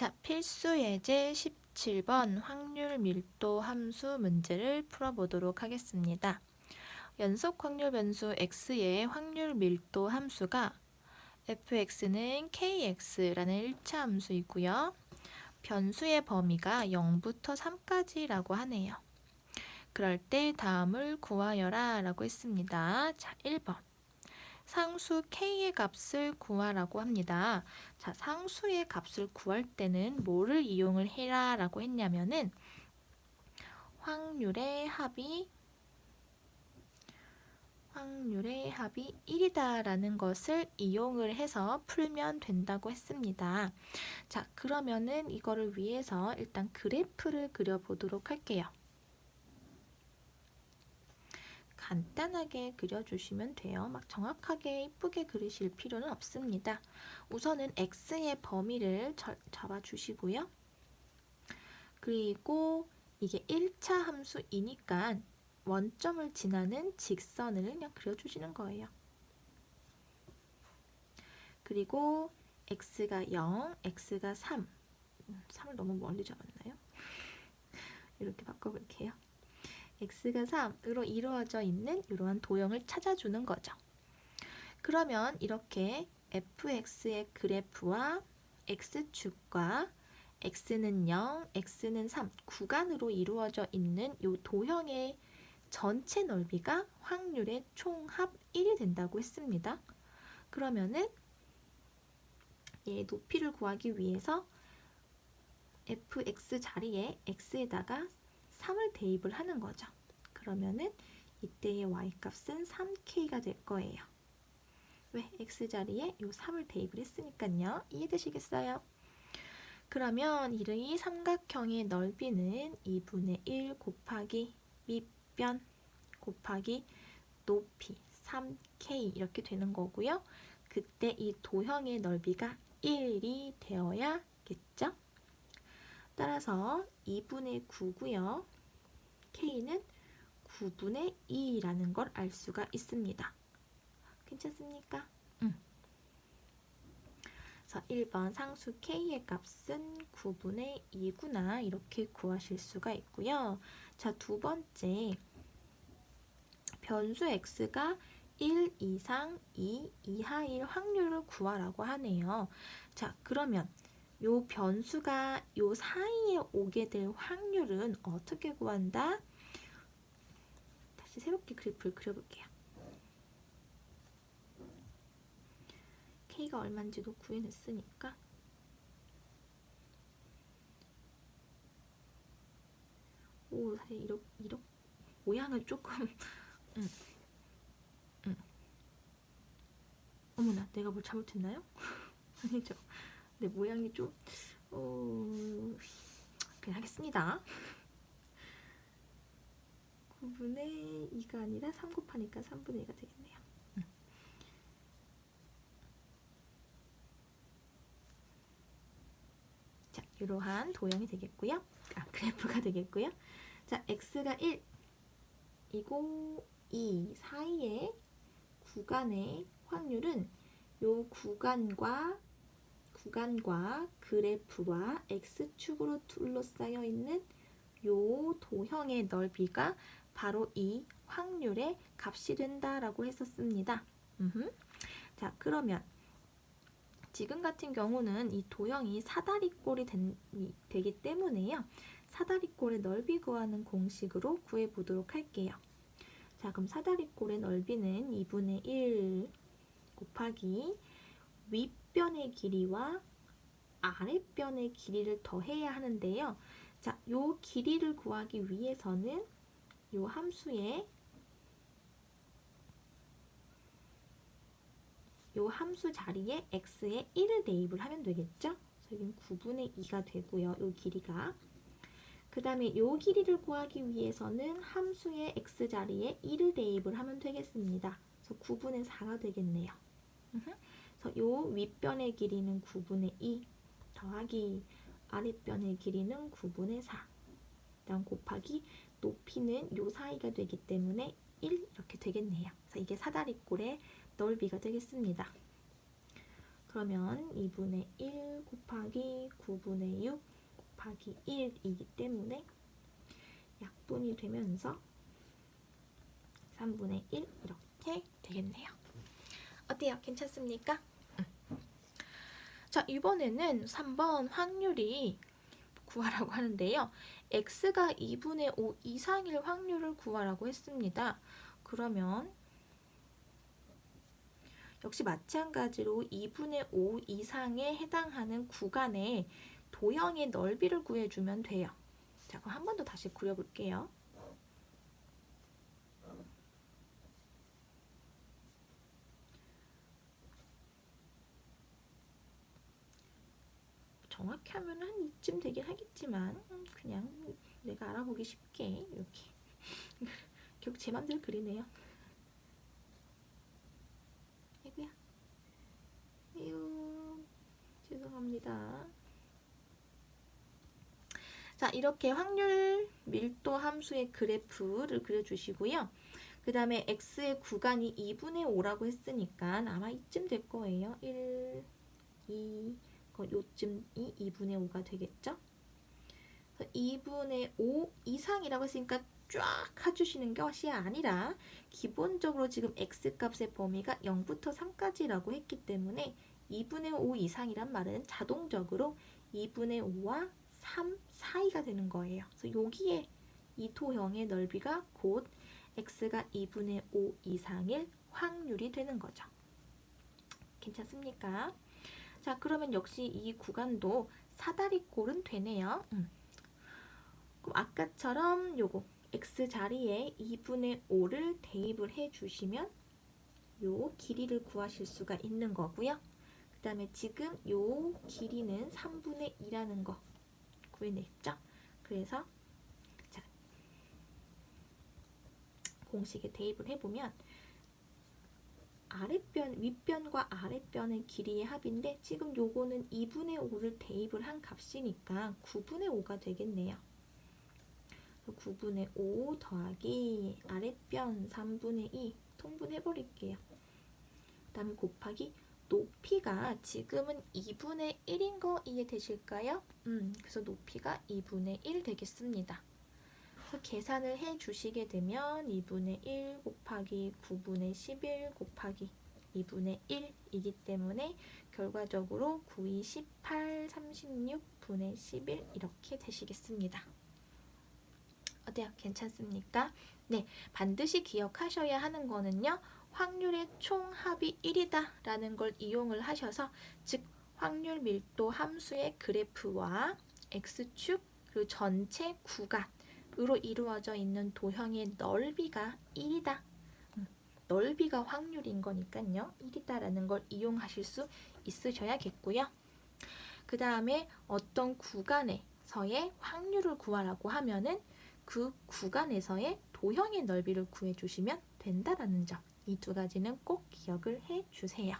자, 필수 예제 17번 확률 밀도 함수 문제를 풀어보도록 하겠습니다. 연속 확률 변수 x의 확률 밀도 함수가 fx는 kx라는 1차 함수이고요. 변수의 범위가 0부터 3까지라고 하네요. 그럴 때 다음을 구하여라 라고 했습니다. 자, 1번. 상수 k의 값을 구하라고 합니다. 자, 상수의 값을 구할 때는 뭐를 이용을 해라 라고 했냐면은 확률의 합이 확률의 합이 1이다 라는 것을 이용을 해서 풀면 된다고 했습니다. 자, 그러면은 이거를 위해서 일단 그래프를 그려보도록 할게요. 간단하게 그려주시면 돼요. 막 정확하게 이쁘게 그리실 필요는 없습니다. 우선은 x의 범위를 잡아주시고요. 그리고 이게 1차 함수이니까 원점을 지나는 직선을 그냥 그려주시는 거예요. 그리고 x가 0, x가 3. 3을 너무 멀리 잡았나요? 이렇게 바꿔볼게요. X가 3으로 이루어져 있는 이러한 도형을 찾아주는 거죠. 그러면 이렇게 fx의 그래프와 x축과 x는 0, x는 3 구간으로 이루어져 있는 이 도형의 전체 넓이가 확률의 총합 1이 된다고 했습니다. 그러면은 얘 높이를 구하기 위해서 fx 자리에 x에다가 3을 대입을 하는 거죠. 그러면은 이때의 y값은 3k가 될 거예요. 왜? x자리에 이 3을 대입을 했으니까요. 이해되시겠어요? 그러면 이 삼각형의 넓이는 2분의 1 곱하기 밑변 곱하기 높이 3k 이렇게 되는 거고요. 그때 이 도형의 넓이가 1이 되어야겠죠? 따라서 2분의 9고요. K는 9분의 2라는 걸 알 수가 있습니다. 괜찮습니까? 응. 그래서 1번 상수 k의 값은 9분의 2구나 이렇게 구하실 수가 있고요. 자, 두 번째 변수 x가 1 이상 2 이하일 확률을 구하라고 하네요. 자, 그러면 요 변수가 요 사이에 오게 될 확률은 어떻게 구한다? 다시 새롭게 그래프를 그려볼게요. k가 얼마인지도 구해냈으니까 오 사실 이렇게, 이렇게 모양을 조금 음, 음. 어머나 내가 뭘 잘못했나요? 아니죠 네, 모양이 좀 어, 그냥 하겠습니다. 9분의 2가 아니라 3 곱하니까 3분의 2가 되겠네요. 음. 자, 이러한 도형이 되겠고요. 아, 그래프가 되겠고요. 자, x가 1, 이고 2 사이의 구간의 확률은 요 구간과 구간과 그래프와 x축으로 둘러싸여 있는 요 도형의 넓이가 바로 이 확률의 값이 된다라고 했었습니다. 음흠. 자, 그러면 지금 같은 경우는 이 도형이 사다리꼴이 된, 되기 때문에요. 사다리꼴의 넓이 구하는 공식으로 구해보도록 할게요. 자, 그럼 사다리꼴의 넓이는 2분의 1 곱하기 윗변의 길이와 아랫변의 길이를 더해야 하는데요. 자, 요 길이를 구하기 위해서는 요 함수에 요 함수 자리에 x에 1을 대입을 하면 되겠죠? 여기는 9분의 2가 되고요. 요 길이가. 그 다음에 요 길이를 구하기 위해서는 함수의 x 자리에 1을 대입을 하면 되겠습니다. 그래서 9분의 4가 되겠네요. 그래서 요 윗변의 길이는 9분의 2 더하기 아랫변의 길이는 9분의 4 다음 곱하기 높이는 요 사이가 되기 때문에 1 이렇게 되겠네요. 그래서 이게 사다리꼴의 넓이가 되겠습니다. 그러면 2분의 1 곱하기 9분의 6 곱하기 1이기 때문에 약분이 되면서 3분의 1 이렇게 되겠네요. 어때요? 괜찮습니까? 자, 이번에는 3번 확률이 구하라고 하는데요. x가 2분의 5 이상일 확률을 구하라고 했습니다. 그러면 역시 마찬가지로 2분의 5 이상에 해당하는 구간의 도형의 넓이를 구해주면 돼요. 자, 그럼 한 번 더 다시 그려볼게요. 정확히 하면 한 이쯤 되긴 하겠지만 음, 그냥 내가 알아보기 쉽게 이렇게 결국 제 맘대로 그리네요. 아이고야. 에휴, 죄송합니다. 자, 이렇게 확률 밀도 함수의 그래프를 그려주시고요. 그 다음에 x의 구간이 2분의 5라고 했으니까 아마 이쯤 될 거예요. 1, 2, 요쯤이 2분의 5가 되겠죠? 2분의 5 이상이라고 했으니까 쫙 해주시는 것이 아니라 기본적으로 지금 x값의 범위가 0부터 3까지라고 했기 때문에 2분의 5 이상이란 말은 자동적으로 2분의 5와 3 사이가 되는 거예요. 그래서 여기에 이 토형의 넓이가 곧 x가 2분의 5 이상일 확률이 되는 거죠. 괜찮습니까? 자, 그러면 역시 이 구간도 사다리꼴은 되네요. 음. 그럼 아까처럼 요거 x 자리에 2분의 5를 대입을 해주시면 요 길이를 구하실 수가 있는 거고요. 그 다음에 지금 요 길이는 3분의 2라는 거 구해냈죠? 그래서 자 공식에 대입을 해보면 아랫변, 윗변과 아랫변의 길이의 합인데 지금 요거는 2분의 5를 대입을 한 값이니까 9분의 5가 되겠네요. 9분의 5 더하기 아랫변 3분의 2 통분해 버릴게요. 그 다음에 곱하기 높이가 지금은 2분의 1인 거 이해되실까요? 음, 그래서 높이가 2분의 1 되겠습니다. 그래서 계산을 해 주시게 되면 2분의 1 곱하기 9분의 11 곱하기 2분의 1이기 때문에 결과적으로 9, 2, 18, 36분의 11 이렇게 되시겠습니다. 어때요? 괜찮습니까? 네, 반드시 기억하셔야 하는 거는요. 확률의 총합이 1이다 라는 걸 이용을 하셔서 즉 확률 밀도 함수의 그래프와 x축 그리고 전체 구간 으로 이루어져 있는 도형의 넓이가 1이다. 음, 넓이가 확률인 거니까요. 1이다라는 걸 이용하실 수 있으셔야겠고요. 그 다음에 어떤 구간에서의 확률을 구하라고 하면은 그 구간에서의 도형의 넓이를 구해주시면 된다라는 점. 이 두 가지는 꼭 기억을 해 주세요.